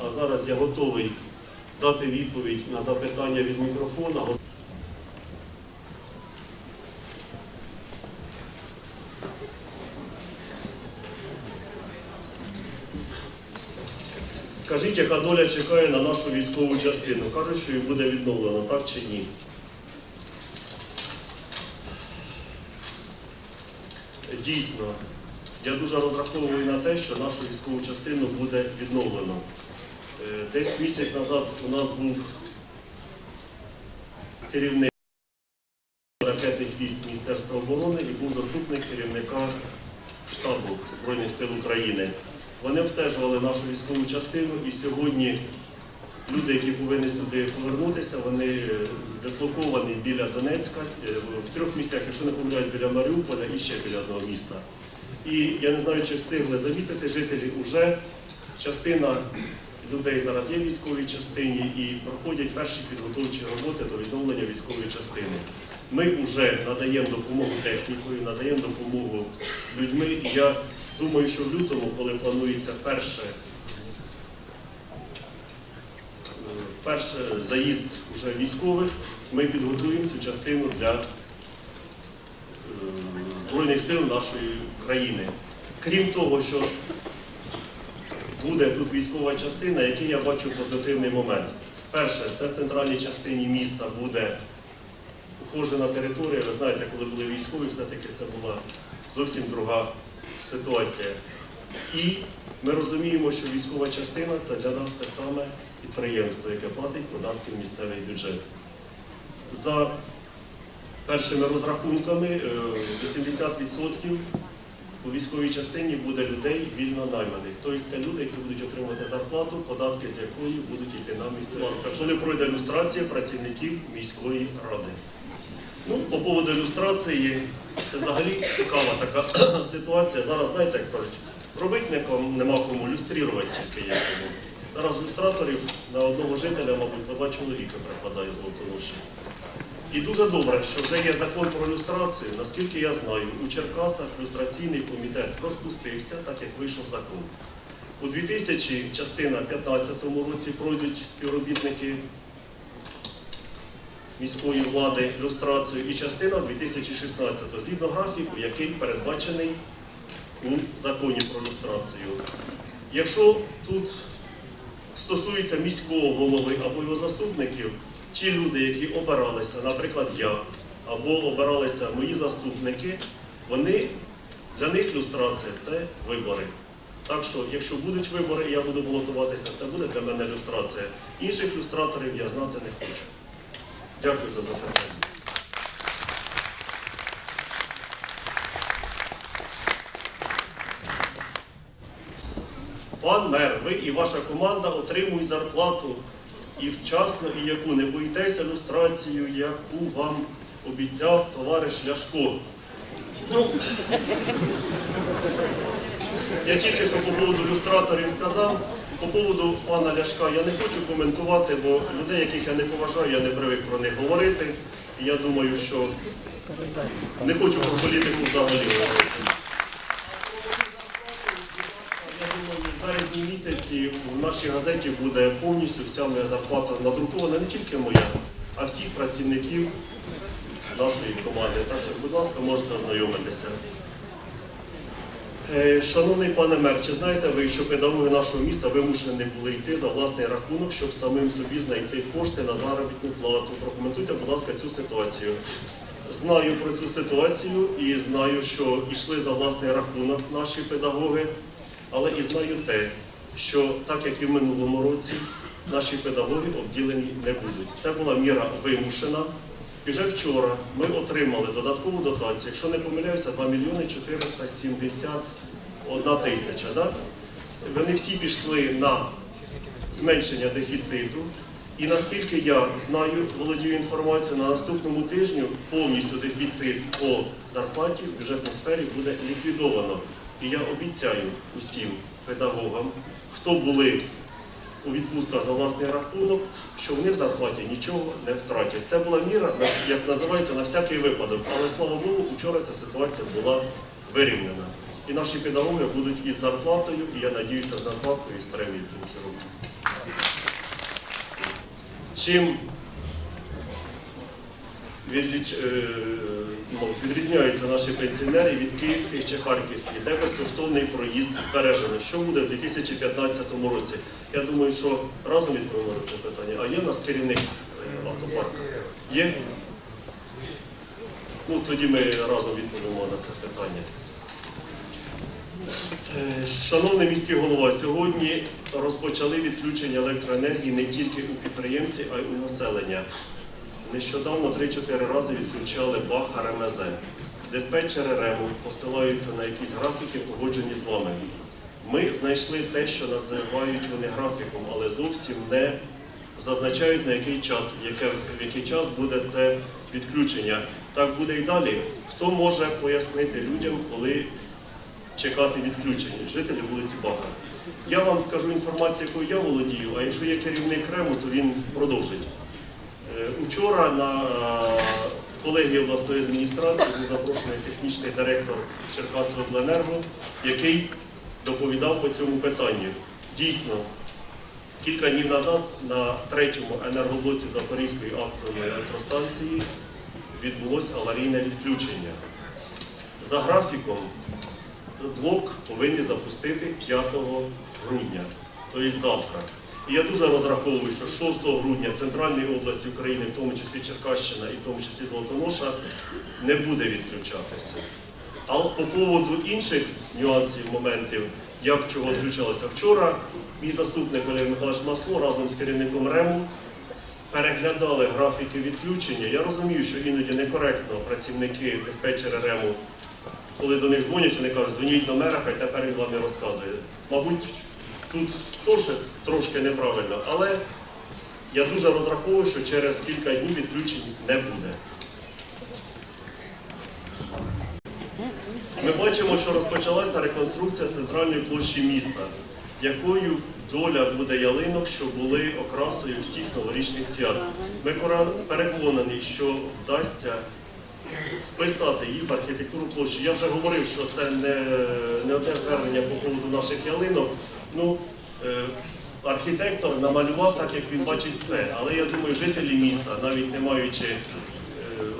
А зараз я готовий дати відповідь на запитання від мікрофона. Скажіть, яка доля чекає на нашу військову частину? Кажуть, що її буде відновлено, так чи ні? Дійсно, я дуже розраховую на те, що нашу військову частину буде відновлено. Е, Десь місяць назад у нас був керівник ракетних військ Міністерства оборони і був заступник керівника штабу Збройних сил України. Вони обстежували нашу військову частину і сьогодні люди, які повинні сюди повернутися, вони е, дислоковані біля Донецька, е, в трьох місцях, якщо не помиляюсь, біля Маріуполя і ще біля одного міста. І я не знаю, чи встигли замітити жителі уже частина людей зараз є в військовій частині і проходять перші підготовчі роботи до відновлення військової частини. Ми вже надаємо допомогу технікою, надаємо допомогу людьми. І я думаю, що в лютому, коли планується перше, перше заїзд уже військових, ми підготуємо цю частину для е, Збройних сил нашої країни. Крім того, що буде тут військова частина, який я бачу позитивний момент. Перше, це в центральній частині міста буде ухожена територія. Ви знаєте, коли були військові, все-таки це була зовсім друга ситуація. І ми розуміємо, що військова частина це для нас те саме підприємство, яке платить податки в місцевий бюджет. За першими розрахунками, е, 80% у військовій частині буде людей вільно найманих. Тобто це люди, які будуть отримувати зарплату, податки з якої будуть йти на місцева. Коли пройде люстрація працівників міської ради. Ну, по поводу ілюстрації, це взагалі цікава така ситуація. Зараз, знаєте, як кажуть, робити нема кому, люструвати тільки є кому. Зараз люстраторів на одного жителя, мабуть, два чоловіка припадає золотоноші. І дуже добре, що вже є закон про люстрацію. Наскільки я знаю, у Черкасах люстраційний комітет розпустився, так як вийшов закон. У 2000 частина 15 році пройдуть співробітники міської влади люстрацію і частина 2016 згідно графіку, який передбачений у законі про люстрацію. Якщо тут стосується міського голови або його заступників, ті люди, які обиралися, наприклад, я, або обиралися мої заступники, вони, для них люстрація це вибори. Так що, якщо будуть вибори і я буду балотуватися, це буде для мене люстрація. Інших люстраторів я знати не хочу. Дякую за запитання. Пан мер, ви і ваша команда отримують зарплату і вчасно, і яку не боїтеся люстрацію, яку вам обіцяв товариш Ляшко. Ну, я тільки що по поводу люстраторів сказав. По поводу пана Ляшка я не хочу коментувати, бо людей, яких я не поважаю, я не привик про них говорити. І я думаю, що не хочу про політику взагалі говорити. Я думаю, в місяці в нашій газеті буде повністю вся моя зарплата надрукована, не тільки моя, а всіх працівників нашої команди. Так що, будь ласка, можете ознайомитися. Е, Шановний пане мер, чи знаєте ви, що педагоги нашого міста вимушені були йти за власний рахунок, щоб самим собі знайти кошти на заробітну плату? Прокоментуйте, будь ласка, цю ситуацію. Знаю про цю ситуацію і знаю, що йшли за власний рахунок наші педагоги, але і знаю те, що так як і в минулому році, наші педагоги обділені не будуть. Це була міра вимушена. Вже вчора ми отримали додаткову дотацію, якщо не помиляюся, 2 мільйони 471 тисяча. Да? Вони всі пішли на зменшення дефіциту. І наскільки я знаю, володію інформацією, на наступному тижню повністю дефіцит по зарплаті в бюджетній сфері буде ліквідовано. І я обіцяю усім педагогам, хто були у відпустках за власний рахунок, що вони в зарплаті нічого не втратять. Це була міра, як називається, на всякий випадок. Але слава Богу, вчора ця ситуація була вирівнена. І наші педагоги будуть із зарплатою, і я надіюся, з надбавкою і з премією в кінці року. Чим відліч- ну, відрізняються наші пенсіонери від київських чи харківських, де безкоштовний проїзд збережено. Що буде в 2015 році? Я думаю, що разом відповімо на це питання. А є у нас керівник е, автопарку? Є? Ну, тоді ми разом відповімо на це питання. Е, Шановний міський голова, сьогодні розпочали відключення електроенергії не тільки у підприємців, а й у населення. Нещодавно 3-4 рази відключали Баха РМЗ. Диспетчери РЕМу посилаються на якісь графіки, погоджені з вами. Ми знайшли те, що називають вони графіком, але зовсім не зазначають на який час, в, який час буде це відключення. Так буде і далі. Хто може пояснити людям, коли чекати відключення, жителі вулиці Баха. Я вам скажу інформацію, якою я володію, а якщо є керівник Крему, то він продовжить. Е, Учора на е, колегії обласної адміністрації був запрошений технічний директор Черкасовобленерго, який доповідав по цьому питанню. Дійсно, кілька днів назад на третьому енергоблоці Запорізької атомної електростанції відбулося аварійне відключення. За графіком блок повинні запустити 5 грудня, тобто завтра. І я дуже розраховую, що 6 грудня центральної області України, в тому числі Черкащина і в тому числі Золотоноша, не буде відключатися. А по поводу інших нюансів, моментів, як чого відключалося вчора, мій заступник Олег Михайлович Масло разом з керівником РЕМу переглядали графіки відключення. Я розумію, що іноді некоректно працівники диспетчера РЕМу коли до них дзвонять, вони кажуть, дзвоніть до мера, хай тепер він вам і розказує. Мабуть, тут теж трошки неправильно, але я дуже розраховую, що через кілька днів відключень не буде. Ми бачимо, що розпочалася реконструкція центральної площі міста, якою доля буде ялинок, що були окрасою всіх новорічних свят. Ми переконані, що вдасться вписати її в архітектуру площі. Я вже говорив, що це не, не одне звернення по поводу наших ялинок. Ну, е, архітектор намалював так, як він бачить це. Але я думаю, жителі міста, навіть не маючи е,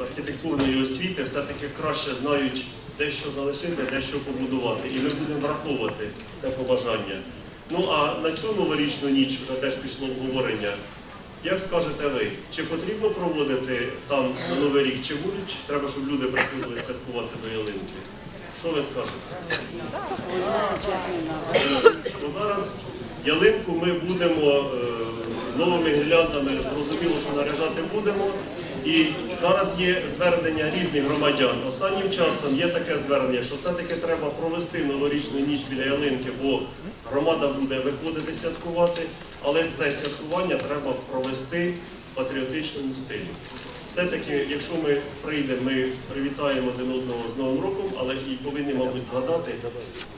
архітектурної освіти, все-таки краще знають, де що залишити, де що побудувати. І ми будемо враховувати це побажання. Ну а на цю новорічну ніч вже теж пішло обговорення. Як скажете ви, чи потрібно проводити там на Новий рік, чи будуть, треба, щоб люди приходили святкувати до ялинки? Що ви скажете? То зараз ялинку ми будемо е, новими гірляндами, зрозуміло, що наряжати будемо. І зараз є звернення різних громадян. Останнім часом є таке звернення, що все-таки треба провести новорічну ніч біля ялинки, бо громада буде виходити святкувати, але це святкування треба провести в патріотичному стилі. Все-таки, якщо ми прийдемо, ми привітаємо один одного з Новим роком, але і повинні, мабуть, згадати,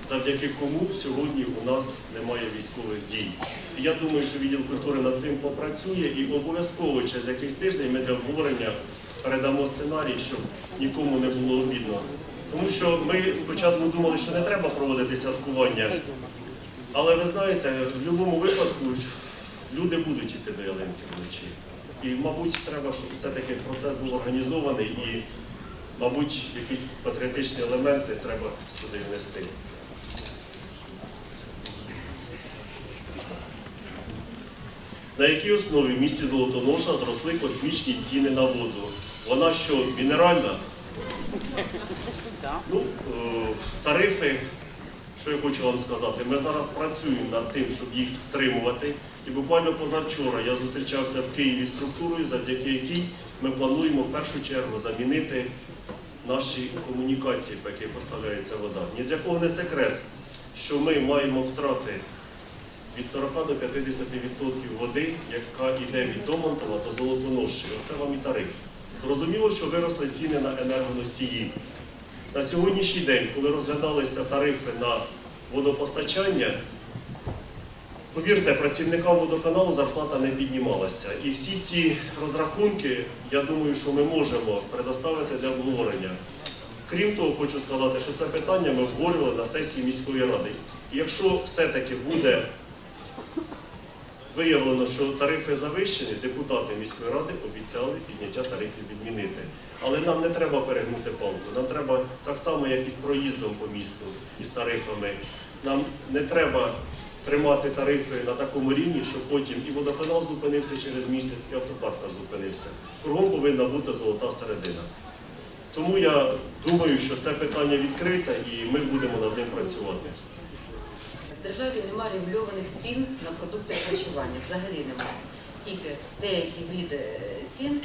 завдяки кому сьогодні у нас немає військових дій. Я думаю, що відділ культури над цим попрацює і обов'язково через якийсь тиждень ми для обговорення передамо сценарій, щоб нікому не було обідно. Тому що ми спочатку думали, що не треба проводити святкування, але ви знаєте, в будь-якому випадку люди будуть йти до ялинки вночі. І, мабуть, треба, щоб все-таки процес був організований і, мабуть, якісь патріотичні елементи треба сюди внести. На якій основі в місті Золотоноша зросли космічні ціни на воду? Вона що, мінеральна? Ну, е, тарифи, що я хочу вам сказати, ми зараз працюємо над тим, щоб їх стримувати. І буквально позавчора я зустрічався в Києві структурою, завдяки якій ми плануємо в першу чергу замінити наші комунікації, по яких поставляється вода. Ні для кого не секрет, що ми маємо втрати від 40 до 50% води, яка йде від Домонтова до Золотоноші. Оце вам і тариф. Зрозуміло, що виросли ціни на енергоносії. На сьогоднішній день, коли розглядалися тарифи на водопостачання, повірте, працівникам водоканалу зарплата не піднімалася. І всі ці розрахунки, я думаю, що ми можемо предоставити для обговорення. Крім того, хочу сказати, що це питання ми обговорювали на сесії міської ради. І якщо все-таки буде виявлено, що тарифи завищені, депутати міської ради обіцяли підняття тарифів відмінити. Але нам не треба перегнути палку. Нам треба так само, як і з проїздом по місту і з тарифами. Нам не треба тримати тарифи на такому рівні, щоб потім і водоканал зупинився через місяць, і автопарк зупинився. Кругом повинна бути золота середина. Тому я думаю, що це питання відкрите і ми будемо над ним працювати. В державі немає регульованих цін на продукти харчування, взагалі немає. Тільки деякі види цін,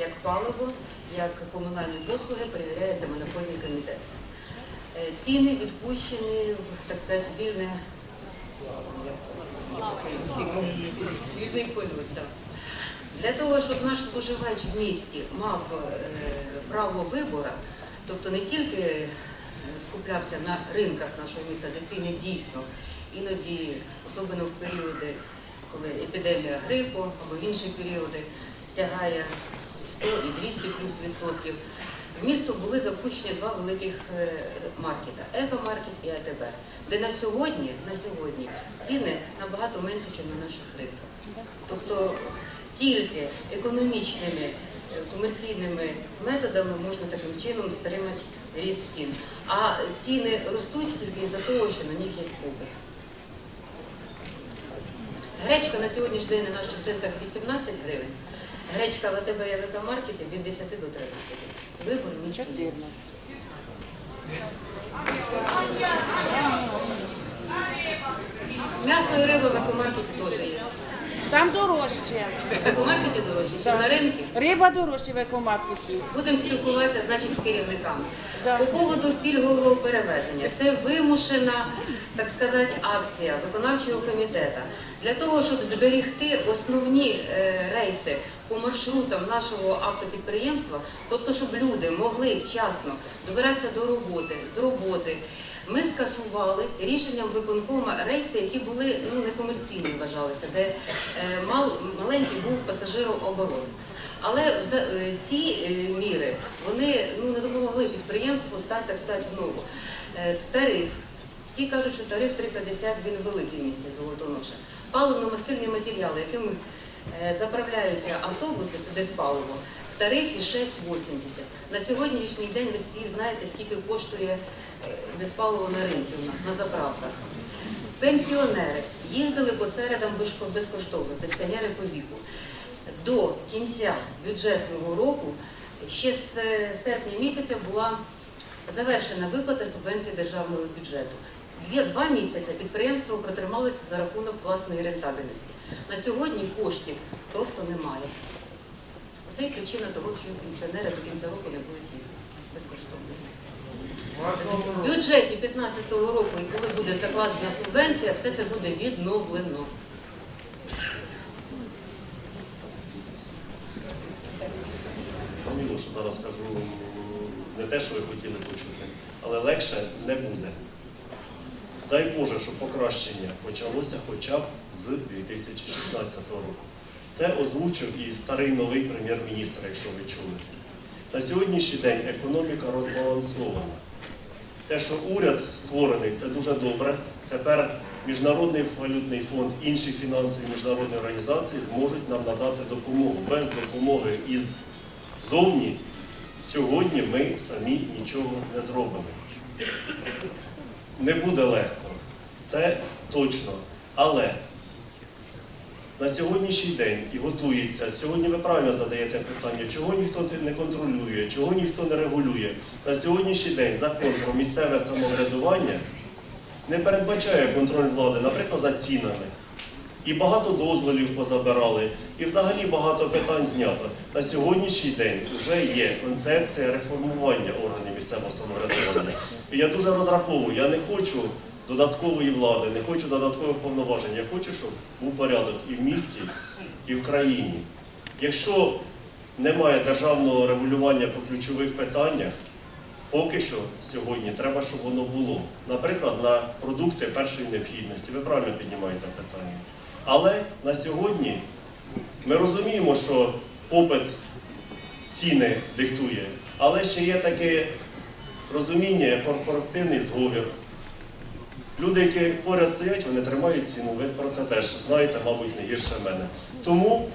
як паливо, як комунальні послуги, перевіряє антимонопольний комітет. Е, Ціни відпущені в, так сказати, вільне вільний польот. Так. Для того, щоб наш споживач в місті мав е, право вибору, тобто не тільки е, скуплявся на ринках нашого міста, де ціни дійсно іноді, особливо в періоди, коли епідемія грипу або в інші періоди сягає 100 і 200 плюс відсотків. В місто були запущені два великих е, маркета екомаркет і АТБ, де на сьогодні, на сьогодні ціни набагато менше, ніж на наших ринках. Тобто тільки економічними е, комерційними методами можна таким чином стримати ріст цін. А ціни ростуть тільки із-за того, що на них є попит. Гречка на сьогоднішній день на наших ринках 18 гривень. Гречка в АТБ і ВК маркеті від 10 до 13. Вибор в є. М'ясо і риба в екомаркеті теж є. Там дорожче. В екомаркеті дорожче, чи на ринку. Риба дорожче в екомаркеті. Будемо спілкуватися, значить, з керівниками. Да. По поводу пільгового перевезення. Це вимушена, так сказати, акція виконавчого комітету. Для того, щоб зберегти основні е, рейси по маршрутам нашого автопідприємства, тобто, щоб люди могли вчасно добиратися до роботи, з роботи. Ми скасували рішенням виконкома рейси, які були ну, некомерційні вважалися, де е, мал, маленький був пасажирооборот. Але е, ці міри вони ну, не допомогли підприємству стати, так сказати, в ногу. Тариф. Всі кажуть, що тариф 3,50 він великий в місті Золотоноша. Паливно-мастильні матеріали, якими е, заправляються автобуси, це десь паливо, в тарифі 6,80. На сьогоднішній день ви всі знаєте, скільки коштує е, диспаливо на ринку у нас, на заправках. Пенсіонери їздили по середам безкоштовно, пенсіонери по віку. До кінця бюджетного року ще з е, серпня місяця була завершена виплата субвенції державного бюджету. Два місяці підприємство протрималося за рахунок власної рентабельності. На сьогодні коштів просто немає. Це і причина того, чому пенсіонери до кінця року не будуть їздити безкоштовно. В бюджеті 2015 року, і коли буде закладена субвенція, все це буде відновлено. Пам'ятаю, що зараз скажу не те, що ви хотіли почути, але легше не буде. Дай Боже, щоб покращення почалося хоча б з 2016 року. Це озвучив і старий новий прем'єр-міністр, якщо ви чули. На сьогоднішній день економіка розбалансована. Те, що уряд створений, це дуже добре. Тепер Міжнародний валютний фонд, інші фінансові міжнародні організації зможуть нам надати допомогу. Без допомоги із зовні сьогодні ми самі нічого не зробимо. Не буде легко, це точно. Але на сьогоднішній день і готується. Сьогодні ви правильно задаєте питання, чого ніхто не контролює, чого ніхто не регулює. На сьогоднішній день закон про місцеве самоврядування не передбачає контроль влади, наприклад, за цінами. І багато дозволів позабирали, і взагалі багато питань знято. На сьогоднішній день вже є концепція реформування органів місцевого самоврядування. Я дуже розраховую, я не хочу додаткової влади, не хочу додаткових повноважень. Я хочу, щоб був порядок і в місті, і в країні. Якщо немає державного регулювання по ключових питаннях, Поки що сьогодні треба, щоб воно було. Наприклад, на продукти першої необхідності. Ви правильно піднімаєте питання. Але на сьогодні ми розуміємо, що попит ціни диктує, але ще є таке розуміння, як корпоративний зговір. Люди, які поряд стоять, вони тримають ціну. Ви про це теж знаєте, мабуть, не гірше мене. Тому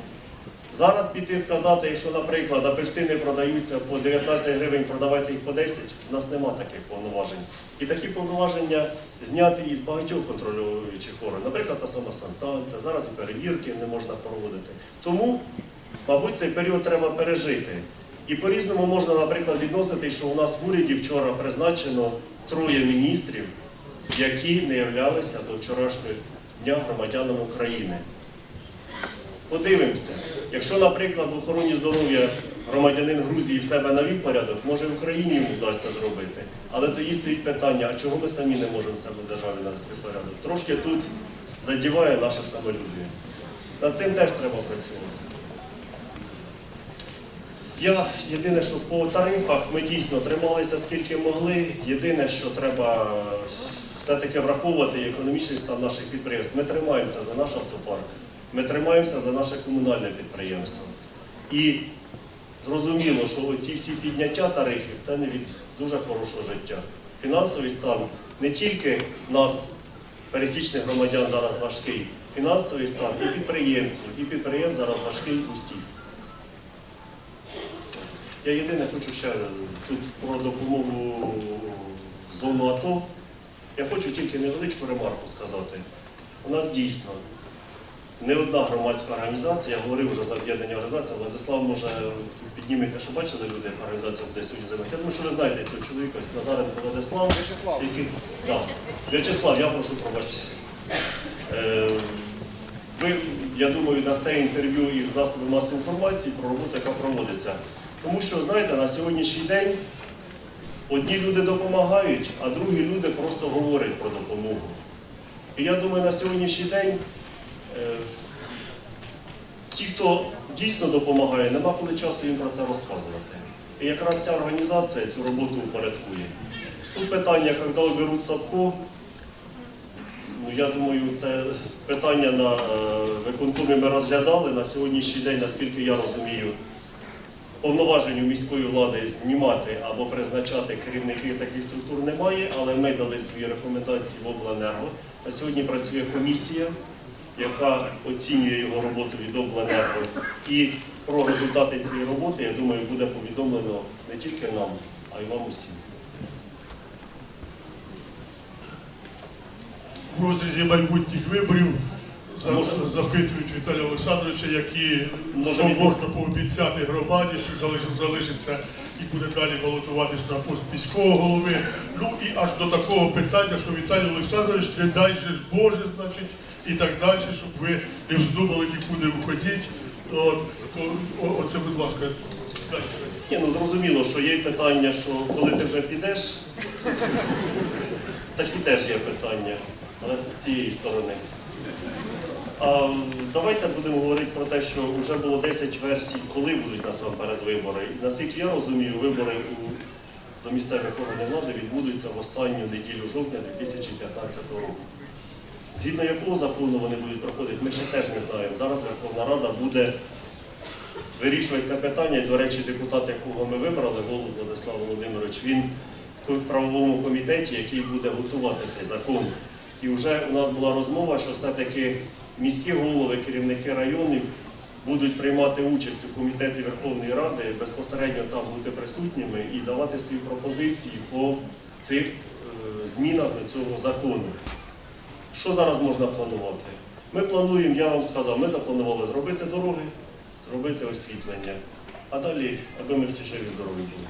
зараз піти сказати, якщо, наприклад, апельсини продаються по 19 гривень, продавайте їх по 10, у нас нема таких повноважень. І такі повноваження зняти із багатьох контролюючих органів. Наприклад, та сама санстанція, зараз і перевірки не можна проводити. Тому, мабуть, цей період треба пережити. І по-різному можна, наприклад, відносити, що у нас в уряді вчора призначено троє міністрів, які не являлися до вчорашнього дня громадянами України. Подивимося. Якщо, наприклад, в охороні здоров'я громадянин Грузії в себе навів порядок, може в Україні йому вдасться зробити. Але тоді стоїть питання, а чого ми самі не можемо в себе в державі навести порядок? Трошки тут задіває наше самолюбие. Над цим теж треба працювати. Я єдине, що по тарифах ми дійсно трималися скільки могли. Єдине, що треба е, все-таки враховувати економічний стан наших підприємств. Ми тримаємося за наш автопарк, ми тримаємося за наше комунальне підприємство. І зрозуміло, що оці всі підняття тарифів це не від дуже хорошого життя. Фінансовий стан не тільки нас, пересічних громадян, зараз важкий, фінансовий стан і підприємців, і підприємств зараз важкий усіх. Я єдине хочу ще тут про допомогу зону АТО. Я хочу тільки невеличку ремарку сказати. У нас дійсно не одна громадська організація, я говорив вже за об'єднання організацій, Владислав може підніметься, що бачили люди, яка організація буде сьогодні займатися. Я думаю, що ви знаєте цього чоловіка, Назаренко Владислав. В'ячеслав. Який, да. В'ячеслав, я прошу пробачення. Е, ви, я думаю, дасте інтерв'ю і в засоби масової інформації про роботу, яка проводиться. Тому що, знаєте, на сьогоднішній день одні люди допомагають, а другі люди просто говорять про допомогу. І я думаю, на сьогоднішній день е, ті, хто дійсно допомагає, нема коли часу їм про це розказувати. І якраз ця організація цю роботу упорядкує. Тут питання, коли оберуть садко, Ну, я думаю, це питання на е, виконкомі ми розглядали. На сьогоднішній день, наскільки я розумію, повноважень у міської влади знімати або призначати керівників таких структур немає, але ми дали свої рекомендації в обленерго. На сьогодні працює комісія, яка оцінює його роботу від обленерго. І про результати цієї роботи, я думаю, буде повідомлено не тільки нам, а й вам усім. в розрізі майбутніх виборів запитують Віталія Олександровича, які що можна пообіцяти громаді, чи залишиться і буде далі балотуватись на пост міського голови. Ну і аж до такого питання, що Віталій Олександрович, не дай же ж Боже, значить, і так далі, щоб ви не вздумали нікуди о- оце, будь ласка, дайте. Ні, ну зрозуміло, що є питання, що коли ти вже підеш, такі теж є питання, але це з цієї сторони. А давайте будемо говорити про те, що вже було 10 версій, коли будуть насамперед вибори. Наскільки я розумію, вибори до місцевих органів влади відбудуться в останню неділю жовтня 2015 року. Згідно якого закону вони будуть проходити, ми ще теж не знаємо. Зараз Верховна Рада буде вирішує це питання. І, до речі, депутат, якого ми вибрали, Голуб Владислав Володимирович, він в правовому комітеті, який буде готувати цей закон. І вже у нас була розмова, що все-таки міські голови, керівники районів будуть приймати участь у комітеті Верховної Ради, безпосередньо там бути присутніми і давати свої пропозиції по цих е, змінах до цього закону. Що зараз можна планувати? Ми плануємо, я вам сказав, ми запланували зробити дороги, зробити освітлення, а далі, аби ми всі живі здорові були.